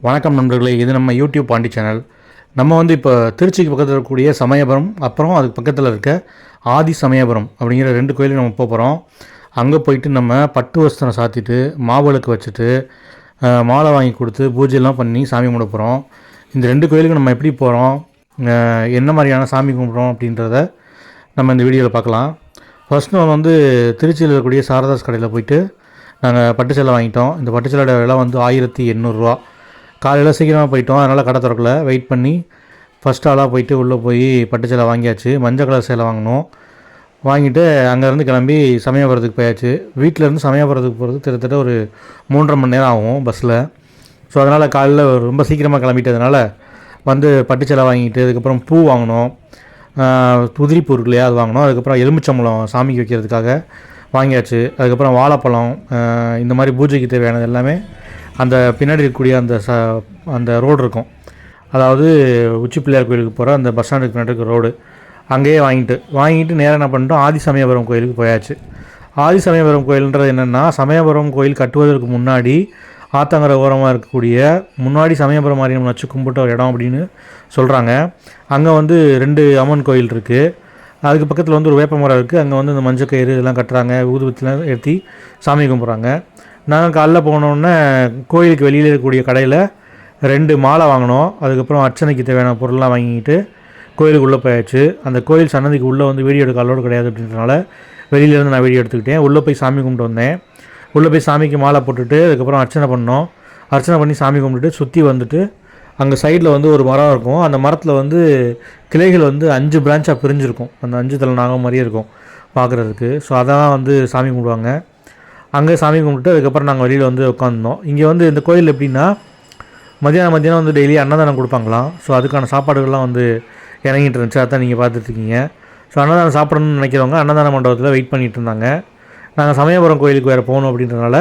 வணக்கம் நண்பர்களே இது நம்ம யூடியூப் பாண்டி சேனல் நம்ம வந்து இப்போ திருச்சிக்கு பக்கத்தில் இருக்கக்கூடிய சமயபுரம் அப்புறம் அதுக்கு பக்கத்தில் இருக்க ஆதி சமயபுரம் அப்படிங்கிற ரெண்டு கோயிலுக்கு நம்ம போகிறோம் அங்கே போயிட்டு நம்ம பட்டு வஸ்திரம் சாத்திட்டு மாவிளக்கு வச்சுட்டு மாலை வாங்கி கொடுத்து பூஜைலாம் பண்ணி சாமி கும்பிட போகிறோம் இந்த ரெண்டு கோயிலுக்கு நம்ம எப்படி போகிறோம் என்ன மாதிரியான சாமி கும்பிட்றோம் அப்படின்றத நம்ம இந்த வீடியோவில் பார்க்கலாம். ஃபர்ஸ்ட் நம்ம வந்து திருச்சியில் இருக்கக்கூடிய சாரதாஸ் கடையில் போயிட்டு நாங்கள் பட்டு சேலை வாங்கிட்டோம். இந்த பட்டு சேலையோட விலை வந்து ஆயிரத்தி எண்ணூறுரூவா காலையில் சீக்கிரமாக போயிட்டோம். அதனால் கடை திறக்கல. வெயிட் பண்ணி ஃபஸ்ட் ஆளாக போயிட்டு உள்ளே போய் பட்டு சேலை வாங்கியாச்சு. மஞ்சள் கலர் சேலை வாங்கினோம். வாங்கிட்டு அங்கேருந்து கிளம்பி சமயபுரத்துக்கு போயாச்சு. வீட்டிலேருந்து சமயபுரத்துக்கு போகிறது கிட்டத்தட்ட ஒரு மூன்றரை மணி நேரம் ஆகும் பஸ்ஸில் ஸோ அதனால் காலையில் ரொம்ப சீக்கிரமாக கிளம்பிட்டதுனால வந்து பட்டு சேலை வாங்கிட்டு அதுக்கப்புறம் பூ வாங்கினோம். துதிரி பூ இருக்கு இல்லையா அது வாங்கினோம். அதுக்கப்புறம் எலுமிச்சம்பழம் சாமிக்கு வைக்கிறதுக்காக வாங்கியாச்சு. அதுக்கப்புறம் வாழைப்பழம் இந்த மாதிரி பூஜைக்கு தேவையானது எல்லாமே அந்த பின்னாடி இருக்கக்கூடிய அந்த ச அந்த ரோடு இருக்கும். அதாவது உச்சி பிள்ளையார் கோயிலுக்கு போகிற அந்த பஸ் ஸ்டாண்டுக்கு பின்னாடி இருக்க ரோடு. அங்கேயே வாங்கிட்டு வாங்கிட்டு நேராக என்ன பண்ணிட்டோம்? ஆதி சமயபுரம் கோயிலுக்கு போயாச்சு. ஆதி சமயபுரம் கோயில்ன்றது என்னென்னா சமயபுரம் கோயில் கட்டுவதற்கு முன்னாடி ஆத்தங்கர ஓரமாக இருக்கக்கூடிய முன்னாடி சமயபுரம் மாரியம்மன் வச்சு கும்பிட்ட ஒரு இடம் அப்படின்னு சொல்கிறாங்க அங்கே வந்து ரெண்டு அம்மன் கோயில் இருக்குது அதுக்கு பக்கத்தில் வந்து ஒரு வேப்ப மரம் இருக்குது அங்கே வந்து இந்த மஞ்சள் கயிறு இதெல்லாம் கட்டுறாங்க. ஊதுபத்திலாம் ஏற்றி சாமி கும்பிட்றாங்க. நாங்கள் காலைல போனோடனே கோயிலுக்கு வெளியில் இருக்கக்கூடிய கடையில் ரெண்டு மாலை வாங்கினோம். அதுக்கப்புறம் அர்ச்சனைக்கு தேவையான பொருள்லாம் வாங்கிட்டு கோயிலுக்குள்ளே போயாச்சு. அந்த கோயில் சன்னதிக்கு உள்ளே வந்து வீடியோ எடுக்க அலோடு கிடையாது அப்படின்றனால வெளியிலேருந்து நான் வீடியோ எடுத்துக்கிட்டேன். உள்ளே போய் சாமி கும்பிட்டு வந்தேன். உள்ளே போய் சாமிக்கு மாலை போட்டுட்டு அதுக்கப்புறம் அர்ச்சனை பண்ணோம். அர்ச்சனை பண்ணி சாமி கும்பிட்டுட்டு சுற்றி வந்துட்டு அங்கே சைடில் வந்து ஒரு மரம் இருக்கும். அந்த மரத்தில் வந்து கிளைகள் வந்து அஞ்சு பிரான்ச்சாக பிரிஞ்சிருக்கும். அந்த அஞ்சு தலை நாகம் மாதிரியே இருக்கும் பார்க்குறதுக்கு. ஸோ அதான் வந்து சாமி கும்பிடுவாங்க. அங்கே சாமி கும்பிட்டு அதுக்கப்புறம் நாங்கள் வெளியில் வந்து உட்காந்துருந்தோம் இங்கே வந்து இந்த கோயில் எப்படின்னா மத்தியானம் மத்தியானம் வந்து டெய்லி அன்னதானம் கொடுப்பாங்களாம். ஸோ அதுக்கான சாப்பாடுகள்லாம் வந்து இறங்கிட்டு இருந்துச்சு. அதான் நீங்கள் பார்த்துட்ருக்கீங்க. ஸோ அன்னதானம் சாப்பிடணும்னு நினைக்கிறவங்க அன்னதான மண்டபத்தில் வெயிட் பண்ணிகிட்டு இருந்தாங்க. நாங்கள் சமயபுரம் கோயிலுக்கு வேறு போகணும் அப்படின்றனால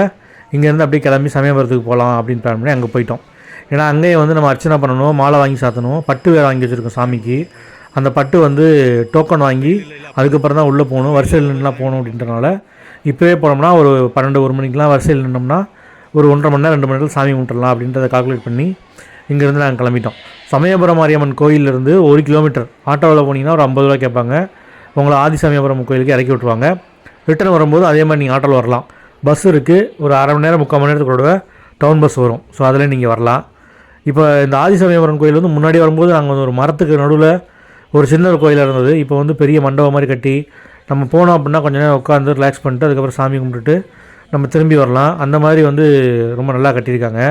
இங்கேருந்து அப்படியே கிளம்பி சமயபுரத்துக்கு போகலாம் அப்படின்னு பிளான் பண்ணி அங்கே போயிட்டோம். ஏன்னா அங்கேயே வந்து நம்ம அர்ச்சனை பண்ணணும் மாலை வாங்கி சாத்தணும் பட்டு வேறு வாங்கி வச்சுருக்கோம் சாமிக்கு. அந்த பட்டு வந்து டோக்கன் வாங்கி அதுக்கப்புறம் தான் உள்ளே போகணும் வரிசையில் நின்றுலாம் போகணும் அப்படின்றனால இப்போவே போனோம்னா ஒரு பன்னெண்டு ஒரு மணிக்கெலாம் வரிசையில் நின்னோம்னா ஒரு ஒன்றரை மணி நேரம் ரெண்டு மணி நேரம் சாமி கும்பிட்டுலாம் அப்படின்றத கால்குலேட் பண்ணி இங்கேருந்து நாங்கள் கிளம்பிட்டோம். சமயபுரம் மாரியம்மன் கோயிலிருந்து ஒரு கிலோமீட்டர் ஆட்டோவில் போனீங்கன்னா ஒரு ஐம்பது ரூபா கேட்பாங்க. உங்களை ஆதி சமயபுரம் கோயிலுக்கு இறக்கி விட்டுருவாங்க. ரிட்டர்ன் வரும்போது அதே மாதிரி நீங்கள் ஆட்டோவில் வரலாம். பஸ் இருக்குது ஒரு அரை மணி நேரம் முக்கால் மணி நேரத்துக்கு டவுன் பஸ் வரும். ஸோ அதில் நீங்கள் வரலாம். இப்போ இந்த ஆதி சமயபுரம் கோயில் வந்து முன்னாடி வரும்போது நாங்கள் வந்து ஒரு மரத்துக்கு நடுவில் ஒரு சின்ன ஒரு கோயிலாக இருந்தது. இப்போ வந்து பெரிய மண்டபம் மாதிரி கட்டி நம்ம போனோம் அப்படின்னா கொஞ்ச நேரம் உட்காந்து ரிலாக்ஸ் பண்ணிட்டு அதுக்கப்புறம் சாமி கும்பிட்டுட்டு நம்ம திரும்பி வரலாம். அந்த மாதிரி வந்து ரொம்ப நல்லா கட்டியிருக்காங்க.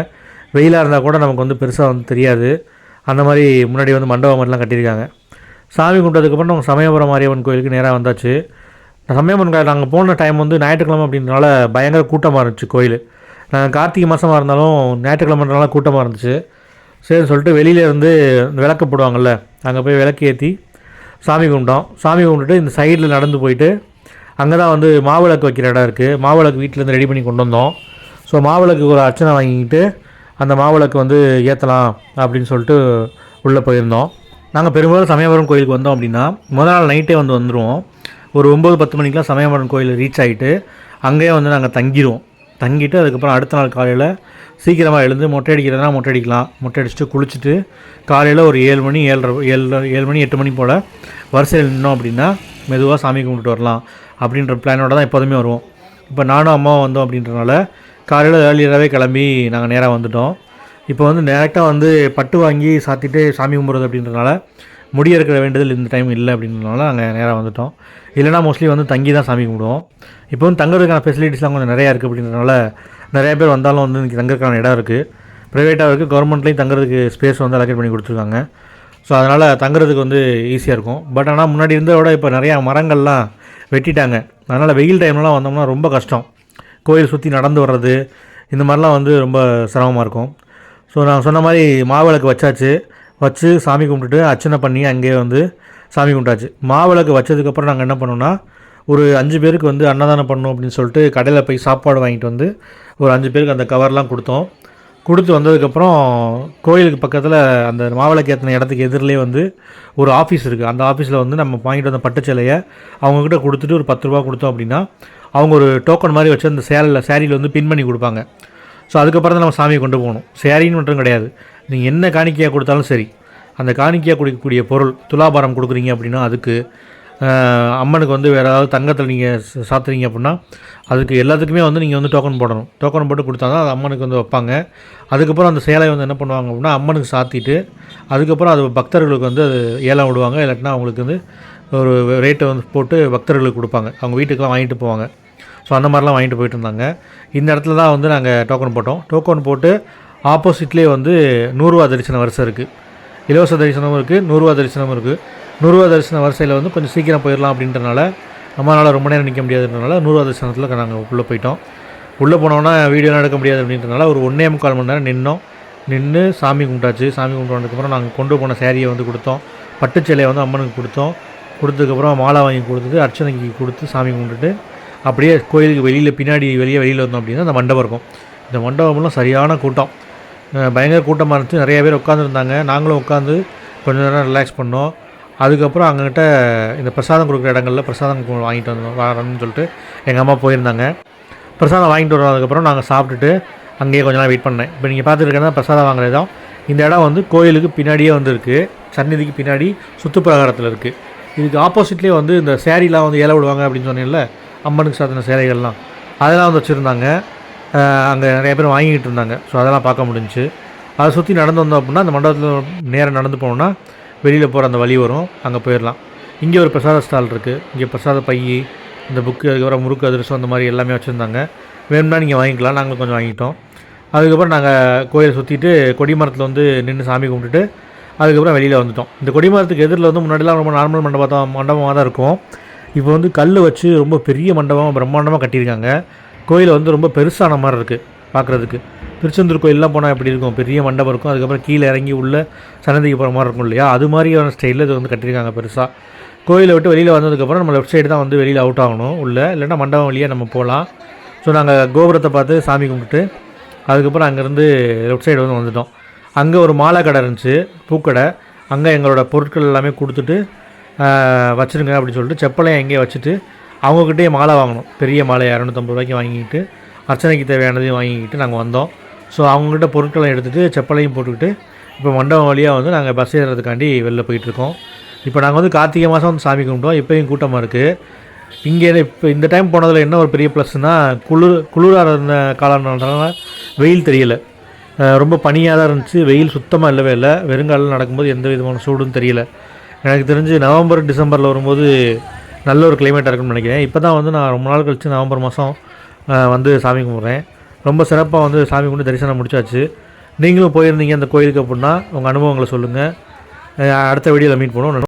வெயிலாக இருந்தால் கூட நமக்கு வந்து பெருசாக வந்து தெரியாது. அந்த மாதிரி முன்னாடி வந்து மண்டபம் மாதிரிலாம் கட்டியிருக்காங்க. சாமி கும்பிட்டதுக்கப்புறம் நம்ம சமயபுரம் மாரியம்மன் கோயிலுக்கு நேராக வந்தாச்சு. சமயபுரம் கோயில் நாங்கள் போன டைம் வந்து ஞாயிற்றுக்கிழமை அப்படின்றனால பயங்கர கூட்டமாக இருந்துச்சு கோயில். நாங்கள் கார்த்திகை மாதமாக இருந்தாலும் ஞாயிற்றுக்கிழமைன்றனால கூட்டமாக இருந்துச்சு. சரின்னு சொல்லிட்டு வெளியிலேருந்து விளக்கு போடுவாங்கள்ல அங்கே போய் விளக்கு ஏற்றி சாமி கும்பிட்டோம். சாமி கும்பிட்டுட்டு இந்த சைடில் நடந்து போயிட்டு அங்கே தான் வந்து மாவிளக்கு வைக்கிற இடம் இருக்குது மாவிளக்கு வீட்டிலேருந்து ரெடி பண்ணி கொண்டு வந்தோம். ஸோ மாவிளக்கு ஒரு அர்ச்சனை வாங்கிக்கிட்டு அந்த மாவிளக்கு வந்து ஏற்றலாம் அப்படின்னு சொல்லிட்டு உள்ளே போயிருந்தோம். நாங்கள் பெரும்பாலும் சமயபுரம் கோயிலுக்கு வந்தோம் அப்படின்னா முதல் நாள் நைட்டே வந்து வந்துடுவோம் ஒரு ஒம்பது பத்து மணிக்கெலாம் சமயபுரம் கோயில் ரீச் ஆகிட்டு அங்கேயே வந்து நாங்கள் தங்கிடுவோம் தங்கிட்டு அதுக்கப்புறம் அடுத்த நாள் காலையில் சீக்கிரமாக எழுந்து மொட்டை அடிக்கிறதுனா மொட்டை அடிக்கலாம் மொட்டை அடிச்சுட்டு குளிச்சுட்டு காலையில் ஒரு ஏழு மணி ஏழரை ஏழு ஏழு மணி எட்டு மணி போல் வரிசையில் நின்னோம் அப்படின்னா மெதுவாக சாமி கும்பிட்டு வரலாம் அப்படின்ற பிளானோட தான் எப்போதுமே வருவோம். இப்போ நானும் அம்மாவும் வந்தோம் அப்படின்றனால காலையில் ஏர்லியராகவே கிளம்பி நாங்கள் நேராக வந்துட்டோம். இப்போ வந்து டேரெக்டாக வந்து பட்டு வாங்கி சாத்திட்டு சாமி கும்பிட்றது அப்படின்றனால முடி இருக்கிற வேண்டியதில் இந்த டைம் இல்லை அப்படின்றனால நாங்கள் நேராக வந்துட்டோம். இல்லைனா மோஸ்ட்லி வந்து தங்கி தான் சாமி கும்பிடுவோம். இப்போ வந்து தங்குறதுக்கான ஃபெசிலிட்டிஸ்லாம் கொஞ்சம் நிறையா இருக்குது அப்படின்றனால நிறைய பேர் வந்தாலும் வந்து இன்றைக்கி தங்குறதுக்கான இடம் இருக்குது ப்ரைவேட்டாக இருக்குது கவர்மெண்ட்லேயும் தங்குறதுக்கு ஸ்பேஸ் வந்து அலோகேட் பண்ணி கொடுத்துருக்காங்க. ஸோ அதனால் தங்குறதுக்கு வந்து ஈஸியாக இருக்கும். பட் ஆனால் முன்னாடி இருந்ததை விட இப்போ நிறையா மரங்கள்லாம் வெட்டிட்டாங்க. அதனால் வெயில் டைம்லலாம் வந்தோம்னா ரொம்ப கஷ்டம். கோயில் சுற்றி நடந்து வர்றது இந்த மாதிரிலாம் வந்து ரொம்ப சிரமமாக இருக்கும். ஸோ நான் சொன்ன மாதிரி மாவிளக்கு வச்சாச்சு. வச்சு சாமி கும்பிட்டுட்டு அர்ச்சனை பண்ணி அங்கேயே வந்து சாமி கும்பிட்டாச்சு. மாவிளக்கு வச்சதுக்கப்புறம் நாங்கள் என்ன பண்ணோம்னா ஒரு அஞ்சு பேருக்கு வந்து அன்னதானம் பண்ணணும் அப்படின்னு சொல்லிட்டு கடையில் போய் சாப்பாடு வாங்கிட்டு வந்து ஒரு அஞ்சு பேருக்கு அந்த கவர்லாம் கொடுத்தோம். கொடுத்து வந்ததுக்கப்புறம் கோயிலுக்கு பக்கத்தில் அந்த மாவிளக்கு ஏற்றின இடத்துக்கு எதிரிலே வந்து ஒரு ஆஃபீஸ் இருக்குது அந்த ஆஃபீஸில் வந்து நம்ம வாங்கிட்டு வந்த பட்டு சேலையை அவங்கக்கிட்ட கொடுத்துட்டு ஒரு பத்து ரூபா கொடுத்தோம் அப்படின்னா அவங்க ஒரு டோக்கன் மாதிரி வச்சு அந்த சேலையில் சேரீயில் வந்து பின் பண்ணி கொடுப்பாங்க. ஸோ அதுக்கப்புறம் தான் நம்ம சாமியை கொண்டு போகணும். சேரீன்னு மட்டும் கிடையாது. நீங்கள் என்ன காணிக்கையாக கொடுத்தாலும் சரி. அந்த காணிக்கையாக கொடுக்கக்கூடிய பொருள் துலாபாரம் கொடுக்குறீங்க அப்படின்னா அதுக்கு அம்மனுக்கு வந்து வேறு ஏதாவது தங்கத்தில் நீங்கள் சாத்துறீங்க அப்படின்னா அதுக்கு எல்லாத்துக்குமே வந்து நீங்கள் வந்து டோக்கன் போடணும். டோக்கன் போட்டு கொடுத்தா தான் அது அம்மனுக்கு வந்து வைப்பாங்க. அதுக்கப்புறம் அந்த சேலையை வந்து என்ன பண்ணுவாங்க அப்படின்னா அம்மனுக்கு சாத்திட்டு அதுக்கப்புறம் அது பக்தர்களுக்கு வந்து அது ஏலம் விடுவாங்க. இல்லாட்டினா அவங்களுக்கு வந்து ஒரு ரேட்டை வந்து போட்டு பக்தர்களுக்கு கொடுப்பாங்க. அவங்க வீட்டுக்கெலாம் வாங்கிட்டு போவாங்க. ஸோ அந்த மாதிரிலாம் வாங்கிட்டு போயிட்டு இருந்தாங்க. இந்த இடத்துல தான் வந்து நாங்கள் டோக்கன் போட்டோம். டோக்கன் போட்டு ஆப்போசிட்லேயே வந்து நூறுரூவா தரிசனம் வரிசை இருக்குது இலவச தரிசனமும் இருக்குது நூறுரூவா தரிசனமும் இருக்குது நூறுவா தரிசன வரிசையில் வந்து கொஞ்சம் சீக்கிரம் போயிடலாம் அப்படின்றனால நம்மளால் ரொம்ப நேரம் நிற்க முடியாதுன்றனால நூறுவா தரிசனத்தில் நாங்கள் உள்ளே போயிட்டோம். உள்ளே போனோன்னா வீடியோலாம் எடுக்க முடியாது அப்படின்றனால ஒரு ஒன்றே முக்கால் மணி நேரம் நின்னோம். நின்று சாமி கும்பிட்டாச்சு. சாமி கும்பிட்டதுக்கப்புறம் நாங்கள் கொண்டு போன சேரீயை வந்து கொடுத்தோம். பட்டு சேலையை வந்து அம்மனுக்கு கொடுத்தோம். கொடுத்ததுக்கப்புறம் மாலை வாங்கி கொடுத்துட்டு அர்ச்சனைக்கு கொடுத்து சாமி கும்பிட்டுட்டு அப்படியே கோயிலுக்கு வெளியில் பின்னாடி வெளியே வெளியில் வந்தோம் அப்படின்னா அந்த மண்டபம் இருக்கும். இந்த மண்டபம்லாம் சரியான கூட்டம். பயங்கர கூட்டமாக இருந்துச்சு. நிறைய பேர் உட்காந்துருந்தாங்க நாங்களும் உட்காந்து கொஞ்சம் நேரம் ரிலாக்ஸ் பண்ணோம். அதுக்கப்புறம் அங்கிட்ட இந்த பிரசாதம் கொடுக்குற இடங்களில் பிரசாதம் வாங்கிட்டு வந்தோம் வரணும்னு சொல்லிட்டு எங்கள் அம்மா போயிருந்தாங்க. பிரசாதம் வாங்கிட்டு வந்ததுக்கப்புறம் நாங்கள் சாப்பிட்டுட்டு அங்கேயே கொஞ்ச நேரம் வெயிட் பண்ணேன். இப்போ நீங்கள் பார்த்துருக்கேன் பிரசாதம் வாங்குற இடம் இந்த இடம் வந்து கோயிலுக்கு பின்னாடியே வந்துருக்கு. சந்நிதிக்கு பின்னாடி சுற்றுப்பிரகாரத்தில் இருக்குது இதுக்கு ஆப்போசிட்லேயே வந்து இந்த சேரீலாம் வந்து ஏல விடுவாங்க அப்படின்னு சொன்னேன்ல அம்மனுக்கு சாத்தின சேலைகள்லாம். அதெல்லாம் வந்து வச்சுருந்தாங்க. அங்கே நிறைய பேர் வாங்கிக்கிட்டு இருந்தாங்க. ஸோ அதெல்லாம் பார்க்க முடிஞ்சுச்சு. அதை சுற்றி நடந்து வந்தோம் அப்படின்னா அந்த மண்டபத்தில் நேரம் நடந்து போனோம்னா வெளியில் போகிற அந்த வழி வரும். அங்கே போயிடலாம் இங்கே ஒரு பிரசாத ஸ்டால் இருக்குது இங்கே பிரசாத பை இந்த புக்கு அதுக்கப்புறம் முறுக்கு அதிரசம் அந்த மாதிரி எல்லாமே வச்சுருந்தாங்க. வேணும்னா நீங்கள் வாங்கிக்கலாம். நாங்களும் கொஞ்சம் வாங்கிட்டோம். அதுக்கப்புறம் நாங்கள் கோயிலை சுற்றிட்டு கொடிமரத்தில் வந்து நின்று சாமி கும்பிட்டுட்டு அதுக்கப்புறம் வெளியில் வந்துட்டோம். இந்த கொடிமரத்துக்கு எதிரில் வந்து முன்னாடிலாம் ரொம்ப நார்மல் மண்டபம் தான் மண்டபமாக தான் இருக்கும். இப்போ வந்து கல் வச்சு ரொம்ப பெரிய மண்டபம் பிரம்மாண்டமாக கட்டியிருக்காங்க. கோயில் வந்து ரொம்ப பெருசான மாதிரி இருக்குது பார்க்குறதுக்கு திருச்செந்தூர் கோயிலெலாம் போனால் எப்படி இருக்கும்? பெரிய மண்டபம் இருக்கும். அதுக்கப்புறம் கீழே இறங்கி உள்ள சன்னதிக்கு போகிற மாதிரி இருக்கும் இல்லையா? அது மாதிரியான ஸ்டைலில் இது வந்து கட்டியிருக்காங்க பெருசாக கோயிலை விட்டு வெளியில் வந்ததுக்கப்புறம் நம்ம லெஃப்ட் சைடு தான் வந்து வெளியில் அவுட் ஆகணும் உள்ளே. இல்லைன்னா மண்டபம் வழியாக நம்ம போகலாம் ஸோ நாங்கள் கோபுரத்தை பார்த்து சாமி கும்பிட்டு அதுக்கப்புறம் அங்கேருந்து லெஃப்ட் சைடு வந்து வந்துட்டோம். அங்கே ஒரு மாலை கடை இருந்துச்சு பூக்கடை. அங்கே எங்களோட பொருட்கள் எல்லாமே கொடுத்துட்டு வச்சுருங்க அப்படின்னு சொல்லிட்டு செப்பலையும் எங்கேயே வச்சுட்டு அவங்கக்கிட்டே மாலை வாங்கணும். பெரிய மாலை இரநூத்தம்பது ரூபாய்க்கு வாங்கிக்கிட்டு அர்ச்சனைக்கு தேவையானதையும் வாங்கிக்கிட்டு நாங்கள் வந்தோம். ஸோ அவங்கக்கிட்ட பொருட்களை எடுத்துகிட்டு செப்பலையும் போட்டுக்கிட்டு இப்போ மண்டபம் வழியாக வந்து நாங்கள் பஸ் ஏறுறதுக்காண்டி வெளில போயிட்டுருக்கோம். இப்போ நாங்கள் வந்து கார்த்திகை மாதம் வந்து சாமி கும்பிட்டோம். இப்போயும் கூட்டமாக இருக்குது இங்கே இப்போ இந்த டைம் போனதில் என்ன ஒரு பெரிய ப்ளஸ்னால் குளிர் குளிராக இருந்த காலம்ன்றதுனால வெயில் தெரியலை. ரொம்ப பனியாக தான் இருந்துச்சு. வெயில் சுத்தமாக இல்லவே இல்லை. வெறுங்காலில் நடக்கும்போது எந்த விதமான சூடும் தெரியல. எனக்கு தெரிஞ்சு நவம்பர் டிசம்பரில் வரும்போது நல்ல ஒரு கிளைமேட்டாக இருக்கும்னு நினைக்கிறேன். இப்போ தான் வந்து நான் ரொம்ப நாள் கழித்து நவம்பர் மாதம் வந்து சாமி கும்பிட்றேன். ரொம்ப சிறப்பாக வந்து சாமி கும்பிட்டு தரிசனம் முடிச்சாச்சு. நீங்களும் போயிருந்தீங்க அந்த கோயிலுக்கு அப்படின்னா உங்கள் அனுபவங்களை சொல்லுங்கள் அடுத்த வீடியோவில் மீட் பண்ணுவோம்.